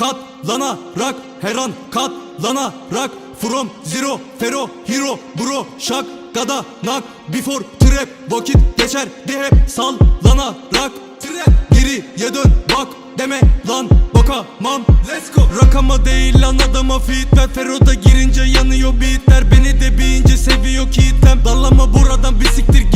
Katlanarak her an katlanarak From zero fero hero bro şak Gada nak before trap Vakit geçer de hep sallanarak. Trap geriye dön bak deme lan bakamam. Let's go. Rakama değil lan adama fit ver Fero'da girince yanıyor beatler. Beni de bir ince seviyor kitlem. Dallama buradan bir siktir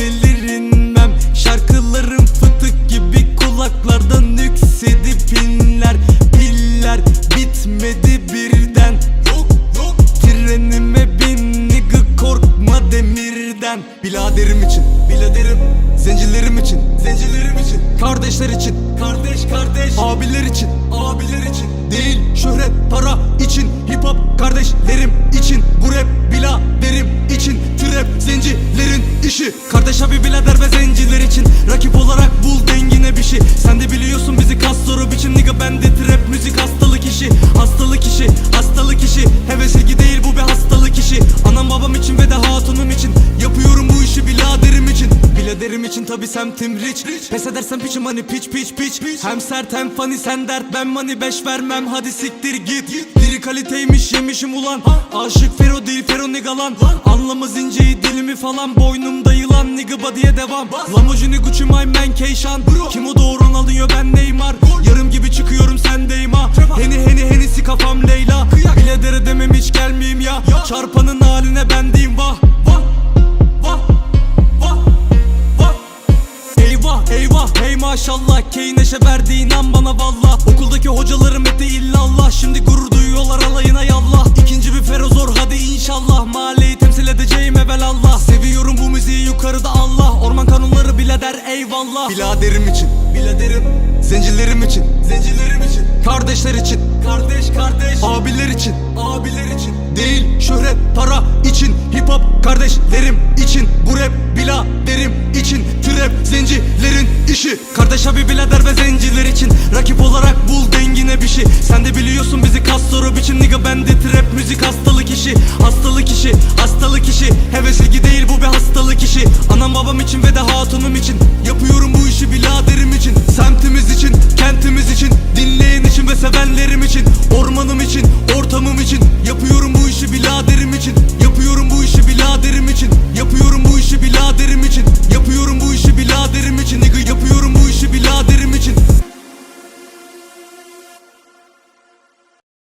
yükselir inmem Şarkılarım fıtık gibi kulaklardan yüksedip inler Piller bitmedi birden. Yok Trenime bin nigga korkma demirden. Biladerim için Biladerim. Zencilerim için Zencilerim için. Kardeşler için Kardeş kardeş. Abiler için Abiler için. Değil şöhret para için. Hip hop kardeşlerim için. Bu rap biladerim için Trap zencilerin işi. Kardeş abi birader ve zenciler için Rakip olarak bul dengine bir şey. Sen de biliyorsun bizi kas soru biçim Nigga. Bende trap müzik hastalık işi. Hastalık işi hastalık işi. Heves ilgi değil bu bir hastalık işi tabi semtim rich. Pes edersen piçim hani piç piç piç. Hem sert hem funny sen dert. Ben money beş vermem Hadi siktir git. Diri kaliteymiş yemişim ulan. Aşık Fero değil Fero nigga lan. Anlamaz dilimi falan. Boynumda yılan nigga body'ye devam. Lamborghini Gucci my man Keyşan Kim o doğuran alıyor ben Neymar. Yarım gibi çıkıyorum sendeyim ha Heni heni henisi kafam Leyla. Biledere demem hiç gelmeyeyim ya. Çarpanın maşallah Key neşe verdi inan bana valla. Okuldaki hocalarım etti illallah. Şimdi gurur duyuyorlar alayına yallah. İkinci bir ferozor hadi inşallah. Mahalleyi temsil edeceğim evelallah. Seviyorum bu müziği yukarıda Allah. Orman kanunları bile der eyvallah. Biladerim için. Biladerim. Zencilerim için. Zencilerim için Kardeşler için. Kardeş kardeş. Abiler için. Abiler için. Değil şöhret para için. Hip hop kardeşlerim için. Bu rap biladerim için. Trap zencilerin işi. Kardeş abi birader ve zenciler için. Rakip olarak bul dengine bir şey. Sen de biliyorsun bizi kas soru biçim Nigga bende trap müzik hastalık işi. Hastalık işi hastalık işi. Heves ilgi değil bu bir hastalık işi. Anam babam için ve de sevenlerim için Ormanım için